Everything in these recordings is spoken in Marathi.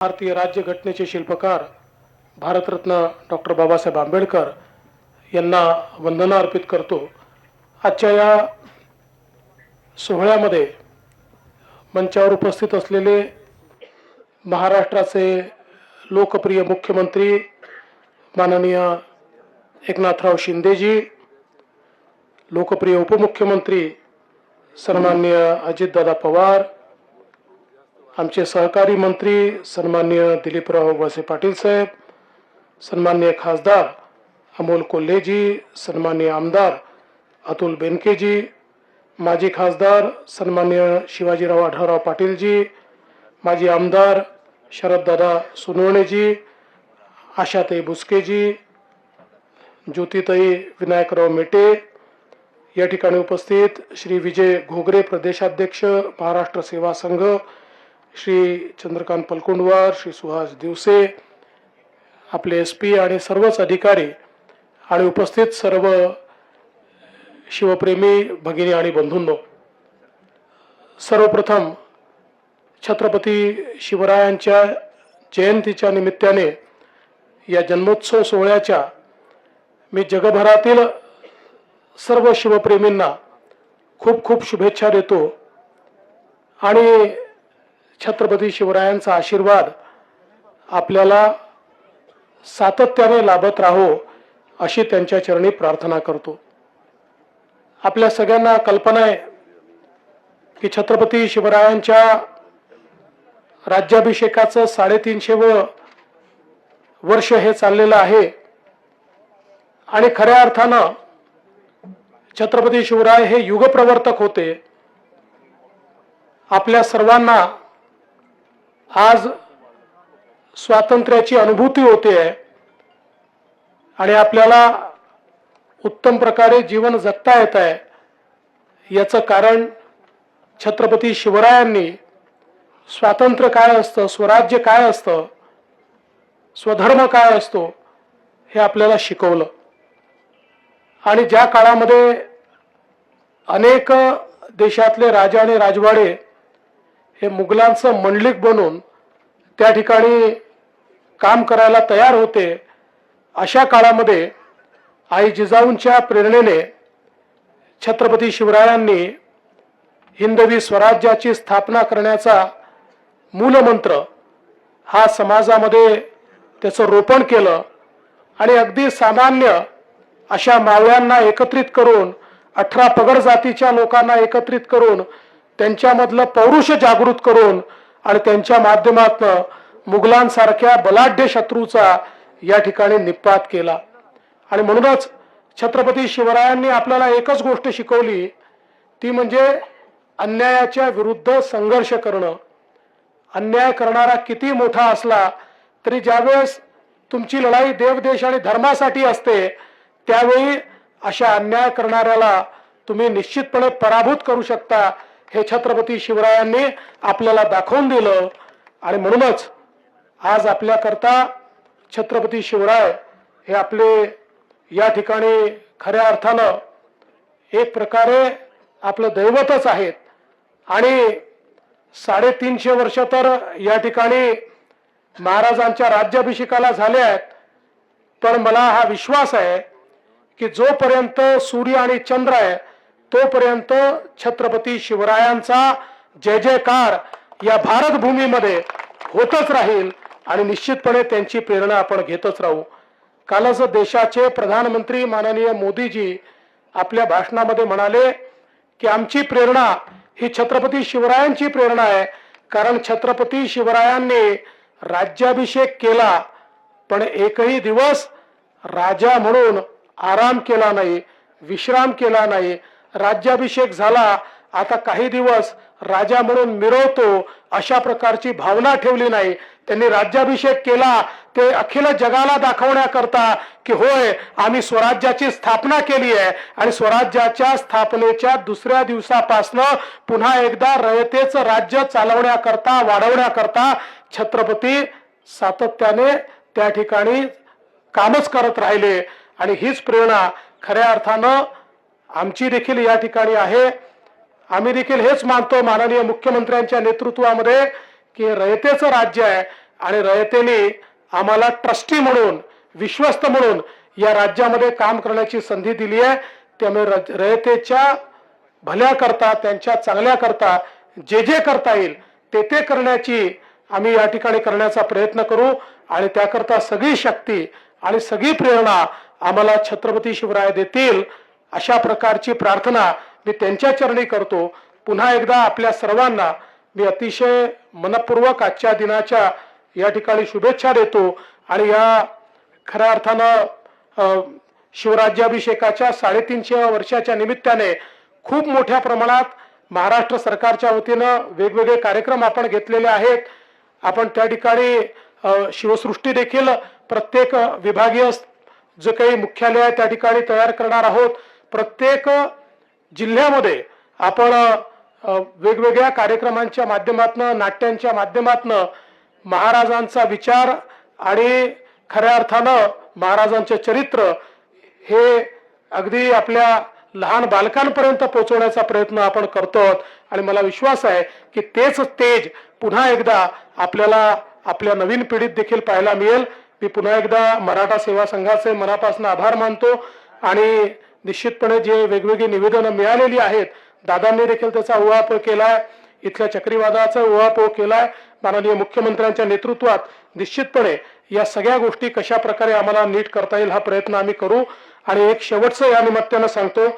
भारतीय राज्यघटनेचे शिल्पकार भारतरत्न डॉक्टर बाबासाहेब आंबेडकर यांना वंदना अर्पित करतो. आजच्या या सोहळ्यामध्ये मंचावर उपस्थित असलेले महाराष्ट्राचे लोकप्रिय मुख्यमंत्री माननीय एकनाथराव शिंदेजी लोकप्रिय उपमुख्यमंत्री सन्माननीय अजितदादा पवार आमचे सहकारी मंत्री सन्माननीय दिलीपराव वसे पाटील साहेब सन्माननीय खासदार अमोल कोल्हेजी सन्मान्य आमदार अतुल बेनकेजी माजी खासदार सन्माननीय शिवाजीराव आढळराव पाटीलजी माजी आमदार शरददादा सोनवणेजी आशाताई बुसकेजी ज्योतिताई विनायकराव मेटे या ठिकाणी उपस्थित श्री विजय घोगरे प्रदेशाध्यक्ष महाराष्ट्र सेवा संघ श्री चंद्रकांत पलकुंडवार श्री सुहास दिवसे आपले एस पी आणि सर्वच अधिकारी आणि उपस्थित सर्व शिवप्रेमी भगिनी आणि बंधूंनो सर्वप्रथम छत्रपती शिवरायांच्या जयंतीच्या निमित्ताने या जन्मोत्सव सोहळ्याच्या मी जगभरातील सर्व शिवप्रेमींना खूप खूप शुभेच्छा देतो. आणि छत्रपती शिवरायांचा आशीर्वाद आपल्याला सातत्याने लाभत राहो अशी त्यांच्या चरणी प्रार्थना करतो. आपल्या सगळ्यांना कल्पना आहे की छत्रपती शिवरायांच्या राज्याभिषेकाचं साडेतीनशे व वर्ष हे चाललेलं आहे आणि खऱ्या अर्थानं छत्रपती शिवराय हे युगप्रवर्तक होते. आपल्या सर्वांना आज स्वातंत्र्याची अनुभूती होते आहे आणि आपल्याला उत्तम प्रकारे जीवन जगता येत आहे. याचं कारण छत्रपती शिवरायांनी स्वातंत्र्य काय असतं स्वराज्य काय असतं स्वधर्म काय असतो हे आपल्याला शिकवलं. आणि ज्या काळामध्ये अनेक देशातले राजा आणि राजवाडे हे मुघलांचं मंडलिक बनून त्या ठिकाणी काम करायला तयार होते अशा काळामध्ये आई जिजाऊंच्या प्रेरणेने छत्रपती शिवरायांनी हिंदवी स्वराज्याची स्थापना करण्याचा मूलमंत्र हा समाजामध्ये त्याचं रोपण केलं आणि अगदी सामान्य अशा मावळ्यांना एकत्रित करून अठरा पगड जातीच्या लोकांना एकत्रित करून त्यांच्यामधलं पौरुष जागृत करून आणि त्यांच्या माध्यमातनं मुघलांसारख्या बलाढ्य शत्रूचा या ठिकाणी निपात केला. आणि म्हणूनच छत्रपती शिवरायांनी आपल्याला एकच गोष्ट शिकवली ती म्हणजे अन्यायाच्या विरुद्ध संघर्ष करणं. अन्याय करणारा किती मोठा असला तरी ज्यावेळेस तुमची लढाई देव देश आणि धर्मासाठी असते त्यावेळी अशा अन्याय करणाऱ्याला तुम्ही निश्चितपणे पराभूत करू शकता हे छत्रपती शिवरायांनी आपल्याला दाखवून दिलं. आणि म्हणूनच आज आपल्याकरता छत्रपती शिवराय हे आपले या ठिकाणी खऱ्या अर्थानं एक प्रकारे आपलं दैवतच आहेत. आणि साडेतीनशे वर्ष तर या ठिकाणी महाराजांच्या राज्याभिषेकाला झाले आहेत. पण मला हा विश्वास आहे की जोपर्यंत सूर्य आणि चंद्र आहे तोपर्यंत छत्रपती शिवरायांचा जय जयकार या भारत भूमीमध्ये होतच राहील आणि निश्चितपणे त्यांची प्रेरणा आपण घेतच राहू. कालच देशाचे प्रधानमंत्री माननीय मोदीजी आपल्या भाषणामध्ये म्हणाले की आमची प्रेरणा ही छत्रपती शिवरायांची प्रेरणा आहे. कारण छत्रपती शिवरायांनी राज्याभिषेक केला पण एकही दिवस राजा म्हणून आराम केला नाही विश्राम केला नाही. राज्याभिषेक झाला आता काही दिवस राजा म्हणून मिरवतो अशा प्रकारची भावना ठेवली नाही. त्यांनी राज्याभिषेक केला ते अखिल जगाला दाखवण्याकरता की होय आम्ही स्वराज्याची स्थापना केली आहे आणि स्वराज्याच्या स्थापनेच्या दुसऱ्या दिवसापासनं पुन्हा एकदा रयतेचं राज्य चालवण्याकरता वाढवण्याकरता छत्रपती सातत्याने त्या ठिकाणी कामच करत राहिले. आणि हीच प्रेरणा खऱ्या अर्थानं आमची देखील या ठिकाणी आहे. आम्ही देखील हेच मानतो माननीय मुख्यमंत्र्यांच्या नेतृत्वामध्ये की रयतेचं राज्य आहे आणि रयतेने आम्हाला ट्रस्टी म्हणून विश्वस्त म्हणून या राज्यामध्ये काम करण्याची संधी दिली आहे. त्यामुळे र- रयतेच्या भल्याकरता त्यांच्या चांगल्याकरता जे जे करता येईल ते ते करण्याची आम्ही या ठिकाणी करण्याचा प्रयत्न करू आणि त्याकरता सगळी शक्ती आणि सगळी प्रेरणा आम्हाला छत्रपती शिवराय देतील. अशा प्रकारची प्रार्थना मी त्यांच्या चरणी करतो. पुन्हा एकदा आपल्या सर्वांना मी अतिशय मनपूर्वक आजच्या दिनाच्या या ठिकाणी शुभेच्छा देतो आणि या खऱ्या अर्थानं शिवराज्याभिषेकाच्या साडेतीनशे वर्षाच्या निमित्ताने खूप मोठ्या प्रमाणात महाराष्ट्र सरकारच्या वतीनं वेगवेगळे कार्यक्रम आपण घेतलेले आहेत. आपण त्या ठिकाणी शिवसृष्टी देखील प्रत्येक विभागीय जे काही मुख्यालय आहे त्या ठिकाणी तयार करणार आहोत. प्रत्येक जिल्ह्यामध्ये आपण वेगवेगळ्या कार्यक्रमांच्या माध्यमातनं नाट्यांच्या माध्यमातनं महाराजांचा विचार आणि खऱ्या अर्थानं महाराजांचे चरित्र हे अगदी आपल्या लहान बालकांपर्यंत पोहोचवण्याचा प्रयत्न आपण करतो आहोत. आणि मला विश्वास आहे की तेच तेज पुन्हा एकदा आपल्याला आपल्या नवीन पिढीत देखील पाहायला मिळेल. मी पुन्हा एकदा मराठा सेवा संघाचे मनापासून आभार मानतो आणि निश्चितपणे जे वेगवेगळी निवेदनं मिळालेली आहेत दादांनी देखील त्याचा उहापोह केलाय इथल्या चक्रीवादाचा उहापोह केलाय. माननीय मुख्यमंत्र्यांच्या नेतृत्वात निश्चितपणे या सगळ्या गोष्टी कशा प्रकारे आम्हाला नीट करता येईल हा प्रयत्न आम्ही करू. आणि एक शेवटचं या निमित्तानं सांगतो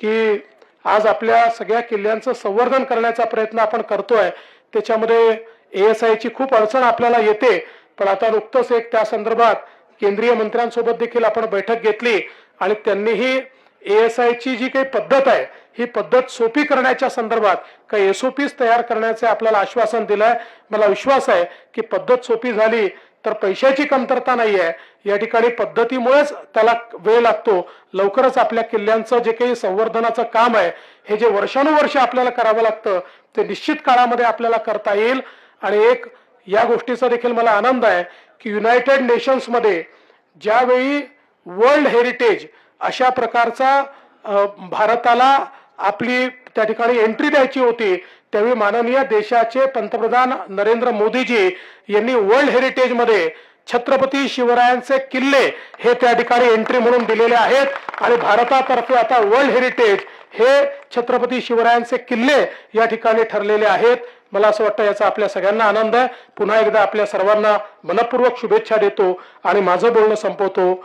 की आज आपल्या सगळ्या किल्ल्यांचं संवर्धन करण्याचा प्रयत्न आपण करतोय. त्याच्यामध्ये एएसआयची खूप अडचण आपल्याला येते. पण आता नुकतंच एक त्या संदर्भात केंद्रीय मंत्र्यांसोबत देखील आपण बैठक घेतली आणि त्यांनीही एएसआयची जी काही पद्धत आहे ही पद्धत सोपी करण्याच्या संदर्भात काही एसओपीज तयार करण्याचे आपल्याला आश्वासन दिलंय. मला विश्वास आहे की पद्धत सोपी झाली तर पैशाची कमतरता नाही आहे या ठिकाणी पद्धतीमुळेच त्याला वेळ लागतो. लवकरच आपल्या किल्ल्यांचं जे काही संवर्धनाचं काम आहे हे जे वर्षानुवर्ष आपल्याला करावं लागतं ते निश्चित काळामध्ये आपल्याला करता येईल. आणि एक या गोष्टीचा देखील मला आनंद आहे की युनायटेड नेशन्समध्ये ज्यावेळी वर्ल्ड हेरिटेज अशा प्रकारचा भारताला आपली त्या ठिकाणी एंट्री द्यायची होती. त्यावेळी माननीय देशाचे पंतप्रधान नरेंद्र मोदीजी यांनी वर्ल्ड हेरिटेजमध्ये छत्रपती शिवरायांचे किल्ले हे त्या ठिकाणी एंट्री म्हणून दिलेले आहेत. आणि भारतातर्फे आता वर्ल्ड हेरिटेज हे छत्रपती शिवरायांचे किल्ले या ठिकाणी ठरलेले आहेत. मला असं वाटतं याचा आपल्या सगळ्यांना आनंद आहे. पुन्हा एकदा आपल्या सर्वांना मनपूर्वक शुभेच्छा देतो आणि माझं बोलणं संपवतो.